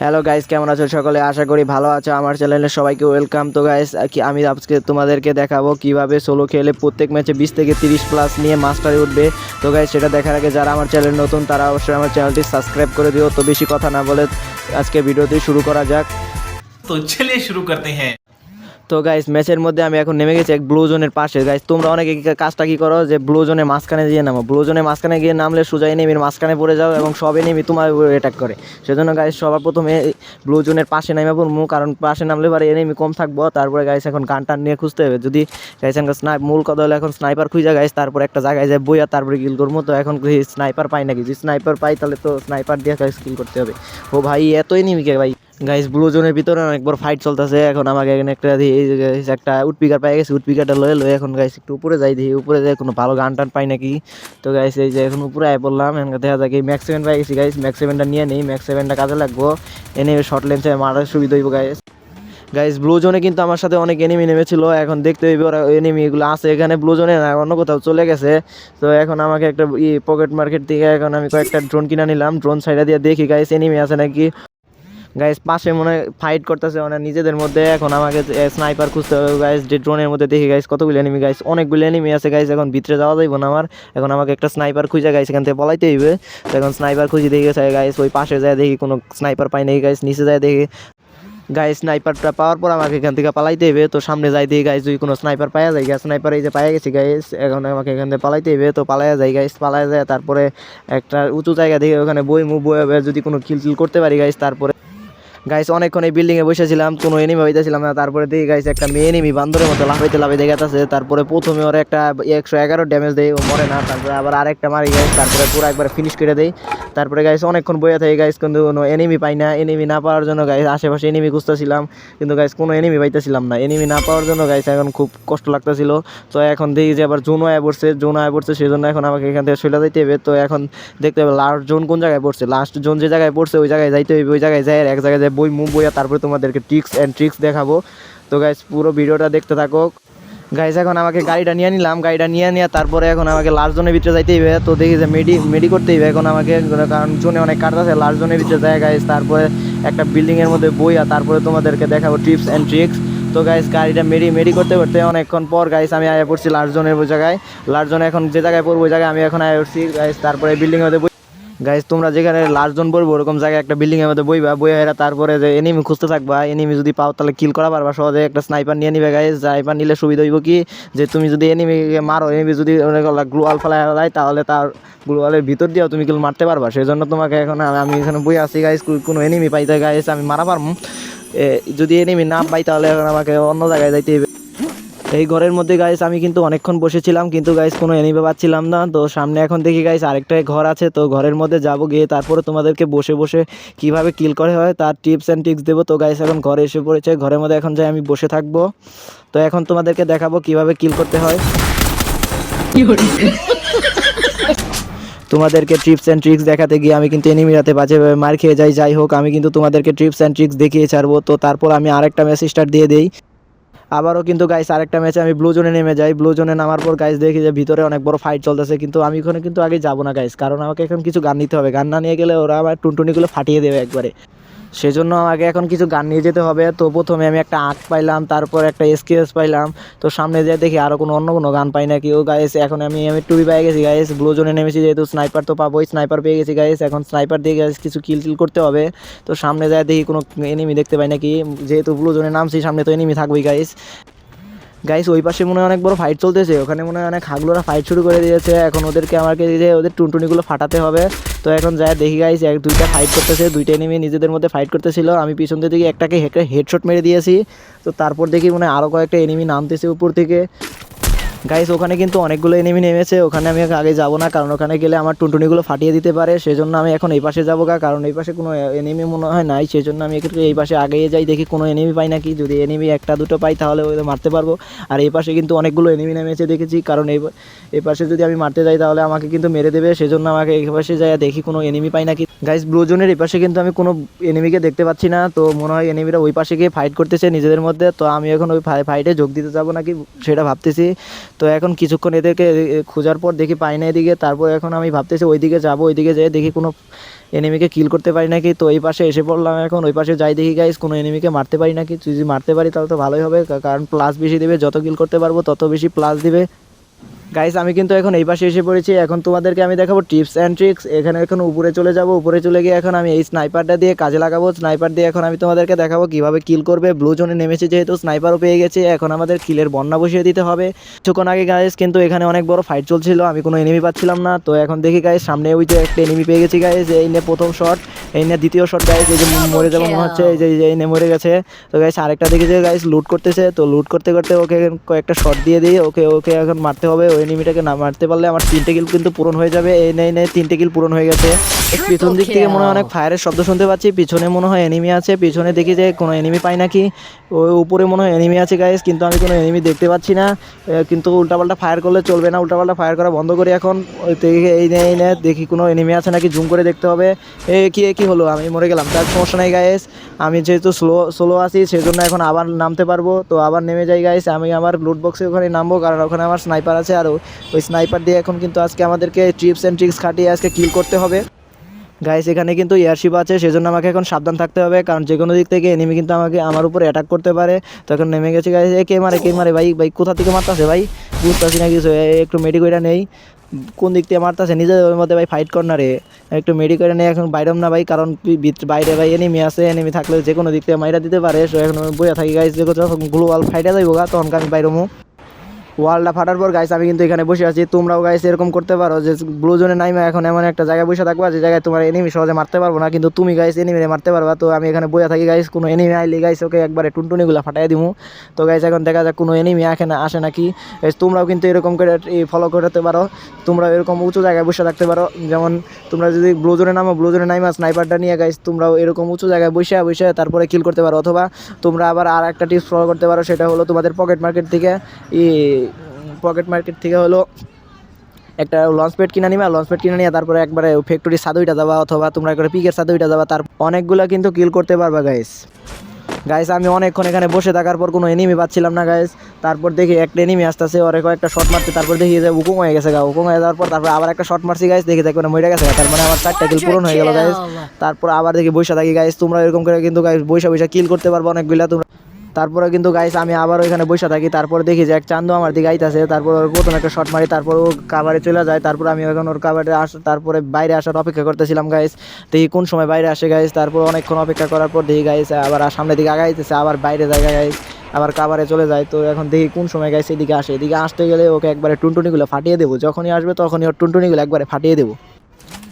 Hello guys কেমন আছো সকলে? আশা করি ভালো আছো। আমার চ্যানেলে সবাইকে ওয়েলকাম তো গাইস আমি আজকে তোমাদেরকে দেখাবো কীভাবে সোলো খেলে প্রত্যেক ম্যাচে বিশ থেকে তিরিশ প্লাস নিয়ে মাস্টারে উঠবে। তো গাইস সেটা দেখার আগে যারা আমার চ্যানেল নতুন, তারা অবশ্যই আমার চ্যানেলটি সাবস্ক্রাইব করে দিও। তো, বেশি কথা না বলে আজকে ভিডিওটি শুরু করা যাক। তো চলে শুরু করতে হ্যাঁ। তো গাইস ম্যাচের মধ্যে আমি এখন নেমে গেছি এক ব্লু জোনের পাশে। গাইস তোমরা অনেকে কাজটা কি করো? যে ব্লু জোনের মাঝখানে দিয়ে নামো। ব্লু জোনের মাঝখানে গিয়ে নামলে সোজা এনিমির মাঝখানে পড়ে যাও এবং সব এনিমি তোমার অ্যাটাক করে। সেজন্য গাইস সবার প্রথমে ব্লু জোনের পাশে নামে পড়ব কারণ পাশে নামলে পারে এনিমি কম থাকব। তারপরে গাইস এখন গান টান নিয়ে খুঁজতে হবে। যদি গাইস এখন স্নাই মূল কথা হলো এখন স্নাইপার খুঁজে গাইস তারপর একটা জায়গায় যায় বইয়া তারপরে কিল করব তো এখন স্নাইপার পাই নাকি? যদি স্নাইপার পাই, তাহলে তো স্নাইপার দিয়ে গাইস কিল করতে হবে। ও ভাই, এত এনিমিকে ভাই? গাইস ব্লু জোনের ভিতরে অনেক বড় ফাইট চলতেছে। এখন আমাকে এখানে একটা এই একটা উডপিকার পাই গেছে। উডপিকারটা লয়ে লয়ে এখন গাইস একটু উপরে যাই দেখি। উপরে যাই কোনো ভালো গান টান পাই নাকি? তো গাইস এই যে এখন উপরে আয় পড়লাম। এখন দেখা যায় কি ম্যাক্স সেভেন পাই গেছি গাইস ম্যাক্স সেভেনটা নিয়ে নেই। ম্যাক্স সেভেনটা কাজে লাগবো। এনে শর্ট লেন্সে মারার সুবিধা হইব গাইস গাইস ব্লু জোনে কিন্তু আমার সাথে অনেক এনিমি নেমেছিল। এখন দেখতে হইবে ওরা এনিমি এগুলো আছে এখানে। ব্লু জোনে না, অন্য কোথাও চলে গেছে। তো এখন আমাকে একটা ই পকেট মার্কেট থেকে এখন আমি কয়েকটা ড্রোন কিনে নিলাম। ড্রোন সাইডে দিয়ে দেখি গাইস এনিমি আছে নাকি? গাইস পাশে মনে ফাইট করতেছে মানে নিজেদের মধ্যে। এখন আমাকে স্নাইপার খুঁজতে হবে। গাইস যে ড্রোনের মধ্যে দেখি গাইস কতগুলো এনিমি গাইস অনেকগুলো এনিমি আছে। গাইস এখন ভিতরে যাওয়া যাইব না আমার। এখন আমাকে একটা স্নাইপার খুঁজে গাইস এখান থেকে পলাইতে হইবে। তো এখন স্নাইপার খুঁজে দেখি গেছে গাইস ওই পাশে যায় দেখি, কোনো স্নাইপার পাই নাকি গাইস নিচে যায় দেখি। গাইস স্নাইপারটা পাওয়ার পর আমাকে এখান থেকে পালাইতে হবে তো সামনে যাই দিয়ে গাইস যদি কোনো স্নাইপার পাওয়া যায় গাইস স্নাইপার এই যে পাইয়া গেছি গাইস এখন আমাকে এখান থেকে পালাইতে হবে তো পালাইয়া যায় গাইস পালাইয়া যায় তারপরে একটা উঁচু জায়গা দেখে ওখানে বই মুভ বই যদি কোনো কিল টিল করতে পারি গাইস তারপরে গাইস অনেকক্ষণ এই বিল্ডিং এ বসেছিলাম, কোনো এনিমি হইতেছিলাম না। তারপরে দেখি গাইস একটা মেয়ে এনিমি বান্দরের মতো লাফাইতে লাফাইতে গেছে তারপরে প্রথমে ওর একটা একশো এগারো ড্যামেজ দেয়, ও মরে না। তারপরে আবার আরেকটা মারি গাইস তারপরে পুরো একবার ফিনিশ করে দেয় তারপরে গাইস অনেকক্ষণ বইয়া থাকে গাইস কিন্তু কোনো এনিমি পাই না। এনিমি না পাওয়ার জন্য গাইস আশেপাশে এনিমি খুঁজতেছিলাম, কিন্তু গাইস কোনো এনিমি পাইতেছিলাম না। এনিমি না পাওয়ার জন্য গাইস এখন খুব কষ্ট লাগতেছিল। তো এখন দেখি যে আবার জোন আয় পড়ছে। জোন আয় পড়ছে সেই জন্য এখন আমাকে এখান থেকে চলে যাইতে হবে। তো এখন দেখতে হবে লাস্ট জোন কোন জায়গায় পড়ছে? লাস্ট জোন যে জায়গায় পড়ছে, ওই জায়গায় যাইতে হবে, ওই জায়গায় যাই এক জায়গায় বই মুভ বইয়া তারপরে তোমাদেরকে ট্রিক্স অ্যান্ড ট্রিক্স দেখাবো। তো গাইস পুরো ভিডিওটা দেখতে থাকো। গাইস এখন আমাকে গাড়িটা নিয়ে নিলাম। গাড়িটা নিয়ে নিয়ে তারপরে এখন আমাকে লাস্ট জোনের ভিতরে যাইতে হবে তো দেখি যে মেডি মেডি করতে হবে এখন আমাকে, কারণ জোনে অনেক কাট আছে লাস্ট জোনের ভিতরে যায় গাইস তারপরে একটা বিল্ডিংয়ের মধ্যে বই আর তারপরে তোমাদেরকে দেখাবো টিপস অ্যান্ড ট্রিক্স তো গাইস গাড়িটা মেডি মেডি করতে করতে অনেকক্ষণ পর গাইস আমি আয়া পড়ছি লাস্ট জোনের জায়গায়। লাস্ট জোনে এখন যে জায়গায় পড়ব, ওই জায়গায় আমি এখন আয়া পড়ছি। গাইস তারপরে বিল্ডিংয়ের মধ্যে বই গাইস তোমরা যেখানে লাস্ট জন পড়ব ওরকম জায়গায় একটা বিল্ডিং এর মধ্যে বইবা এরা তারপরে যে এনিমি খুঁজতে থাকবা এনিমি যদি পাও তাহলে কিল করা পারবা, সহজে একটা স্নাইপার নিয়ে নিবে গাইস স্নাইপার নিলে সুবিধা হইব কি? যে তুমি যদি এনিমিকে মারো এনিমি যদি গ্লোয়াল ফেলায় দেয়, তাহলে তার গ্লোয়ালের ভিতর দিয়েও তুমি কিল মারতে পারবা। সেই জন্য তোমাকে এখন আমি এখানে বই আছি গাইস কোনো এনিমি পাইতে গাইস আমি মারা পারব। যদি এনিমি না পাই তাহলে এখন আমাকে অন্য জায়গায় যাইতে এই ঘরের মধ্যে গাইস আমি কিন্তু অনেকক্ষণ বসেছিলাম, কিন্তু গাইস কোনো এনিমে পাচ্ছিলাম না। তো সামনে এখন দেখি গাইস আরেকটা ঘর আছে, তো ঘরের মধ্যে যাব গিয়ে, তারপরে তোমাদেরকে বসে বসে কীভাবে কিল করে হয়, তার টিপস অ্যান্ড টিক্স দেবো। তো গাইস এখন ঘরে এসে পড়েছে, ঘরের মধ্যে এখন যাই, আমি বসে থাকব। তো এখন তোমাদেরকে দেখাবো কীভাবে কিল করতে হয়। তোমাদেরকে ট্রিপস অ্যান্ড ট্রিক্স দেখাতে গিয়ে, আমি কিন্তু এনিমি রাতে বাজেভাবে মার খেয়ে যাই। যাই হোক, আমি কিন্তু তোমাদেরকে ট্রিপস অ্যান্ড ট্রিক্স দেখিয়ে ছাড়বো। তো তারপর আমি আরেকটা ম্যাচ স্টার্ট দিয়ে দিই। আবারও কিন্তু গাইস আরেকটা ম্যাচে আমি ব্লু জোনে নেমে যাই। ব্লু জোনে নামার পর গাইস দেখি যে ভিতরে অনেক বড় ফাইট চলতেছে। কিন্তু আমি ওখানে কিন্তু আগে যাব না গাইস কারণ আমাকে এখন কিছু গান নিতে হবে। গান না নিয়ে গেলে ওরা আমার টুনটুনিগুলো ফাটিয়ে দেবে একবারে। সেজন্য আমাকে এখন কিছু গান নিয়ে যেতে হবে। তো প্রথমে আমি একটা আঁক পাইলাম, তারপর একটা এসকেএস পাইলাম। তো সামনে যেয়ে দেখি আরও কোনো অন্য কোনো গান পাই নাকি। ও গাইস এখন আমি আমি টুবি পেয়ে গেছি গাইস ব্লু জোনে নেমেছি যেহেতু স্নাইপার তো পাবোই। স্নাইপার পেয়ে গেছি গাইস এখন স্নাইপার দিয়ে গাইস কিছু কিল টিল করতে হবে। তো সামনে যায় দেখি কোনো এনিমি দেখতে পাই নাকি। যেহেতু ব্লু জোনে নামছি, সামনে তো এনিমি থাকবেই গাইস গাইস ওই পাশে মনে হয় অনেক বড় ফাইট চলতেছে। ওখানে মনে হয় অনেক হাগলোরা ফাইট শুরু করে দিয়েছে। এখন ওদেরকে আমাকে যে ওদের টুনটুনিগুলো ফাটাতে হবে। তো এখন যায় দেখি গাইস এক, দুইটা ফাইট করতেছে, দুইটা এনিমি নিজেদের মধ্যে ফাইট করতেছিল। আমি পিছন থেকে একটাকে হেডশট মেরে দিয়েছি। তো তারপর দেখি মনে আরও কয়েকটা এনিমি নামতেছে উপর থেকে। গাইস ওখানে কিন্তু অনেকগুলো এনিমি নেমেছে, ওখানে আমি আগে যাব না, কারণ ওখানে গেলে আমার টুনটুনিগুলো ফাটিয়ে দিতে পারে, সেজন্য আমি এখন এই পাশে যাব কারণ এই পাশে কোনো এনিমি মনে হয় নাই, সেজন্য আমি একটু এই পাশে আগিয়ে যাই, দেখি কোনো এনিমি পাই নাকি, যদি এনিমি একটা, দুটো পাই, তাহলে ওদের মারতে পারব। আর এই পাশে কিন্তু অনেকগুলো এনিমি নেমেছে, দেখেছি, কারণ এই এই পাশে যদি আমি মারতে যাই, তাহলে আমাকে কিন্তু মেরে দেবে, সেজন্য আমাকে এই পাশে যাই দেখি কোনো এনিমি পাই নাকি। গাইস ব্লু জোনের এই পাশে কিন্তু আমি কোনো এনিমিকে দেখতে পাচ্ছি না, তো মনে হয় এনিমিরা ওই পাশে গিয়ে ফাইট করতেছে নিজেদের মধ্যে, তো আমি এখন ওই ফাইটে যোগ দিতে যাব নাকি, সেটা ভাবতেছি। তো এখন কিছুক্ষণ এদেরকে খোঁজার পর দেখি পাই না এদিকে। তারপর এখন আমি ভাবতেছি ওইদিকে যাব, ওইদিকে যেয়ে দেখি কোনো এনিমিকে কিল করতে পারি নাকি। তো এই পাশে এসে পড়লাম এখন, ওই পাশে যাই দেখি গাইস কোনো এনিমিকে মারতে পারি নাকি। যদি মারতে পারি তাহলে তো ভালোই হবে কারণ প্লাস বেশি দেবে, যত কিল করতে পারব তত বেশি প্লাস দিবে। গাইস আমি কিন্তু এখন এই পাশে এসে পড়েছি। এখন তোমাদেরকে আমি দেখাবো টিপস অ্যান্ড ট্রিক্স এখানে এখন উপরে চলে যাব। উপরে চলে গিয়ে এখন আমি এই স্নাইপারটা দিয়ে কাজে লাগাবো। স্নাইপার দিয়ে এখন আমি তোমাদেরকে দেখাবো কীভাবে কিল করবে। ব্লু জোনে নেমেছে যেহেতু স্নাইপারও পেয়ে গেছে। এখন আমাদের কিলের বন্যা বসিয়ে দিতে হবে। কিছুক্ষণ আগে গাইস কিন্তু এখানে অনেক বড় ফাইট চলছিল। আমি কোনো এনিমি পাচ্ছিলাম না। তো এখন দেখি গাইস সামনে ওই যে একটা এনিমি পেয়ে গেছি গাইস এই নিয়ে প্রথম শট এই নিয়ে দ্বিতীয় শট গাইস এই যে মরে যাব মনে হচ্ছে। এই যে, এই নিয়ে মরে গেছে। তো গাইস আরেকটা দেখি যে গাইস লুট করতেছে। তো লুট করতে করতে ওকে কয়েকটা শট দিয়ে দিই। ওকে ওকে এখন মারতে হবে। এনিমিটাকে না মারতে পারলে আমার তিনটে কিল কিন্তু পূরণ হয়ে যাবে। এই নেই নেই তিনটে কিল পূরণ হয়ে গেছে। পিছন দিক থেকে মনে হয় অনেক ফায়ারের শব্দ শুনতে পাচ্ছি। পিছনে মনে হয় এনিমি আছে। পিছনে দেখি যে কোনো এনিমি পাই নাকি। ওই উপরে মনে হয় এনিমি আছে গাইস কিন্তু আমি কোনো এনিমি দেখতে পাচ্ছি না। কিন্তু উল্টাপাল্টা ফায়ার করলে চলবে না। উল্টাপাল্টা ফায়ার করা বন্ধ করি এখন। ওই থেকে এই নে এই নে দেখি কোনো এনিমি আছে নাকি। জুম করে দেখতে হবে। এ কি কি হলো? আমি মরে গেলাম। তার সমস্যা নাই গাইস আমি যেহেতু স্লো স্লো আছি সেজন্য এখন আবার নামতে পারব। তো আবার নেমে যাই গাইস আমি আমার লুট বক্সে ওখানে নামবো। কারণ ওখানে আমার স্নাইপার আছে। আর ওই স্নাইপার দিয়ে এখন কিন্তু আজকে আমাদেরকে ট্রিপস অ্যান্ড ট্রিক্স খাটিয়ে আজকে কিল করতে হবে। গাইস এখানে কিন্তু এয়ারশিপ আছে, সেজন্য আমাকে এখন সাবধান থাকতে হবে, কারণ যে কোনো দিক থেকে এনিমি কিন্তু আমাকে আমার উপর অ্যাটাক করতে পারে। তো এখন নেমে গেছে গাইস কে মারে কে মারে, ভাই ভাই, কোথা থেকে মারতাছে, ভাই? বুঝতেছি না কিছু একটু মেডিকোটা নেই। কোন দিক থেকে মারতাছে নিজেদের মধ্যে, ভাই ফাইট কর না রে। একটু মেডিকোটা নেই, এখন বাইরম না, ভাই, কারণ বাইরে, ভাই এনিমি আছে এনিমি থাকলে যে কোনো দিক থেকে মাইরা দিতে পারে। সো এখন বইয়া থাকি গাইস যখন গ্লোবাল ফাইটে যাইব গা তখন আমি বাইরমু। ওয়ালটা ফাটার পর গাইস আমি কিন্তু এখানে বসে আছি। তোমরাও গাইস এরকম করতে পারো যে ব্লু জোনে নাইমা এখন এমন একটা জায়গায় বসে থাকবা যে জায়গায় তোমার এনিমি সহজে মারতে পারব না। কিন্তু তুমি গাইস এনিমিরে মারতে পারবা। তো আমি এখানে বসে থাকি গাইস কোনো এনিমি আইলে গাইস ওকে একবারে টুনটুনিগুলো ফাটাই দিমু। তো গাইস এখন দেখা যাক কোনো এনিমি আসে না আসে নাকি। তোমরাও কিন্তু এরকম করে ফলো করতে পারো। তোমরা এরকম উঁচু জায়গায় বসে থাকতে পারো। যেমন তোমরা যদি ব্লু জোনে নামো ব্লু জোনে নাইমা স্নাইপারটা নিয়ে গাইস তোমরাও এরকম উঁচু জায়গায় বসে বসে তারপরে কিল করতে পারো। অথবা তোমরা আবার আর একটা টিপস ফলো করতে পারো, সেটা হলো তোমাদের পকেট মার্কেট থেকে পকেট মার্কেট থেকে হলো একটা লঞ্চ প্যাড কিনে নিবা লঞ্চ প্যাড কিনে নিয়ে তারপরে একবারে ফ্যাক্টরি সাদুইটা যাবা অথবা তোমরা একবারে পিকের সাদুইটা যাবা, তার অনেকগুলা কিন্তু কিল করতে পারবা গাইস গাইস আমি অনেকক্ষণ এখানে বসে থাকার পর কোনো এনিমি পাচ্ছিলাম না গাইস তারপর দেখি একটা এনিমি আসতেছে, ওরে কয়েকটা শট মারছে তারপর দেখি যে উকুম হয়ে গেছে, গা। উকুম হয়ে যাওয়ার পর তারপর আবার একটা শট মারছি গাইস দেখি দেখো মরে গেছে। তার মানে আমার চারটা কিল পূরণ হয়ে গেল গাইস তারপর আবার দেখি বৈশা থাকি গাইস তোমরা এরকম করে কিন্তু গাইস বৈশা বৈশা কিল করতে পারব অনেকগুলা, তোমরা তারপরে কিন্তু গাইস আমি আবার ওইখানে বসে থাকি। তারপর দেখি যে এক চান্দু আমার দিকে আইতাছে। তারপর ওর প্রথম একটা শট মারি, তারপর ও কাভারে চলে যায়। তারপর আমি এখন ওর কাভারে আস তারপরে বাইরে আসার অপেক্ষা করতেছিলাম গাইস দেখি কোন সময় বাইরে আসে গাইস তারপর অনেকক্ষণ অপেক্ষা করার পর দেখি গাইস আবার সামনের দিকে আগাইতেছে আবার বাইরে জায়গা গাইস আবার কাভারে চলে যায়। তো এখন দেখি কোন সময় গাইস এদিকে আসে। এদিকে আসতে গেলে ওকে একবারে টুনটুনিগুলো ফাটিয়ে দেবো। যখনই আসবে তখনই ওর টুনটুনিগুলো একবারে ফাটিয়ে দেবো।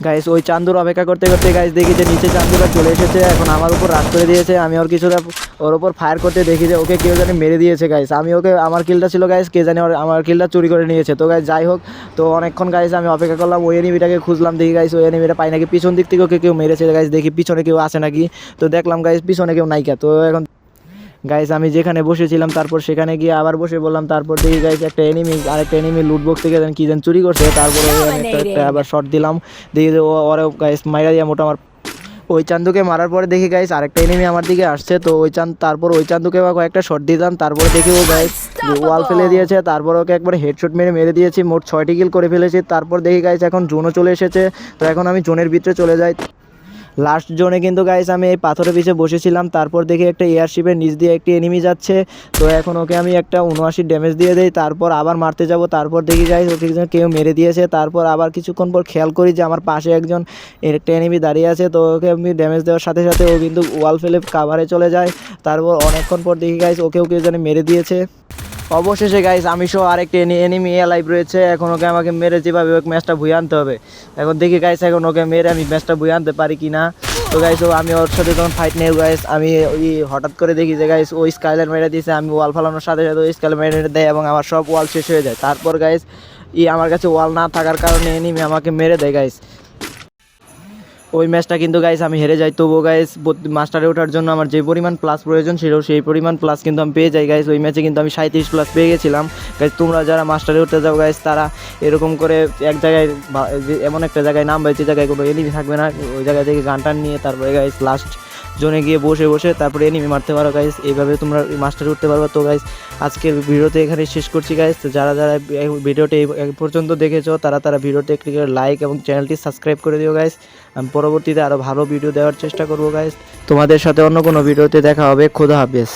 গাইস ওই চান্দুর অপেক্ষা করতে করতে গাইস দেখি যে নিচে চান্দুরা চলে এসেছে। এখন আমার উপর রাত করে দিয়েছে। আমি ওর কিছুটা ওর উপর ফায়ার করতে দেখি যে ওকে কেউ জানি মেরে দিয়েছে গাইস আমি ওকে, আমার কিলটা ছিল গাইস কে জানি আমার কিলটা চুরি করে নিয়েছে। তো গাইস যাই হোক, তো অনেকক্ষণ গাইস আমি অপেক্ষা করলাম। ওই এনিমিটাকে খুঁজলাম, দেখি গাইস ওই এনিমিটা পাই নাকি? পিছন দিক থেকে ওকে কেউ মেরেছে গাইস দেখি পিছনে কেউ আসে নাকি? তো দেখলাম গাইস পিছনে কেউ নাইকা তো এখন গাইস আমি যেখানে বসেছিলাম তারপর সেখানে গিয়ে আবার বসে বললাম তারপর দেখি গাইস একটা এনিমি আরেকটা এনিমি লুট বক্স থেকে যেন কি যেন চুরি করছে। তারপরে আমি একটা- একটা আবার শট দিলাম। দেখি যে ও ওরে গাইস মাইরা দিয়া মোটা আমার ওই চান্দুকে মারার পরে দেখি গাইস আরেকটা এনিমি আমার দিকে আসছে। তো ওই চাঁদ তারপর ওই চান্দুকে আবার কয়েকটা শট দিলাম তারপরে দেখি ও গাইস ওয়াল ফেলে দিয়েছে। তারপর ওকে একবার হেডশট মেরে মেরে দিয়েছি। মোট ছয়টি কিল করে ফেলেছি। তারপর দেখি গাইস এখন জোনও চলে এসেছে। তো এখন আমি জোনের ভিতরে চলে যাই। লাস্ট জোনে কিন্তু গাইস আমি এই পাথরের পিছে বসেছিলাম, তারপর দেখি একটা এয়ারশিপের নিচ দিয়ে একটি এনিমি যাচ্ছে। তো এখন ওকে আমি একটা উনআশি ড্যামেজ দিয়ে দেই, তারপর আবার মারতে যাব, তারপর দেখি গাইস ওকে কেউ মেরে দিয়েছে। তারপর আবার কিছুক্ষণ পর খেয়াল করি যে আমার পাশে একজন একটা এনিমি দাঁড়িয়ে আছে, তো ওকে আমি ড্যামেজ দেওয়ার সাথে সাথে ও কিন্তু ওয়াল ফেলে কাভারে চলে যায়। তারপর অনেকক্ষণ পর দেখি গাইস ওকেও কেউ যেন মেরে দিয়েছে। অবশেষে গাইস আমি সহ আরেকটি এনিমি লাইভ রয়েছে। এখন ওকে আমাকে মেরে যেভাবে ওকে ম্যাচটা ভুয়ে আনতে হবে। এখন দেখি গাইস এখন ওকে মেরে আমি ম্যাচটা ভুয়ে আনতে পারি কি না তো গাইস ও, আমি ওর সাথে যখন ফাইট নেই গাইস আমি ওই হঠাৎ করে দেখি যে গাইস ওই স্কাইলার মেরে দিয়েছে। আমি ওয়াল ফালানোর সাথে সাথে ওই স্কাইলার মেরে দেয় এবং আমার সব ওয়াল শেষ হয়ে যায়। তারপর গাইস ই আমার কাছে ওয়াল না থাকার কারণে এনিমি আমাকে মেরে দেয় গাইস ওই ম্যাচটা কিন্তু গাইস আমি হেরে যাই। তবুও গাইস মাস্টারে ওঠার জন্য আমার যে পরিমাণ প্লাস প্রয়োজন ছিল, সেই পরিমাণ প্লাস কিন্তু আমি পেয়ে যাই গাইস ওই ম্যাচে কিন্তু আমি সাঁত্রিশ প্লাস পেয়ে গেছিলাম। গাইস তোমরা যারা মাস্টারে উঠতে যাও গাইস তারা এরকম করে এক জায়গায় এমন একটা জায়গায় নাম যে জায়গায় কোনো এনিমি থাকবে না, ওই জায়গা থেকে গান টান নিয়ে তারপরে গাইস লাস্ট জোনে গিয়ে বসে বসে তারপরে এনিমি মারতে পারো গাইস এইভাবে তোমরা মাস্টার উঠতে পারবা তো গাইস আজকের ভিডিওতে এখানে শেষ করছি গাইস যারা যারা ভিডিওটি পর্যন্ত দেখেছ, তারা তারা ভিডিওতে একটি লাইক এবং চ্যানেলটি সাবস্ক্রাইব করে দিও গাইস আমি পরবর্তীতে আরও ভালো ভিডিও দেওয়ার চেষ্টা করব গাইস তোমাদের সাথে অন্য কোনো ভিডিওতে দেখা হবে। খোদা হাফেজ।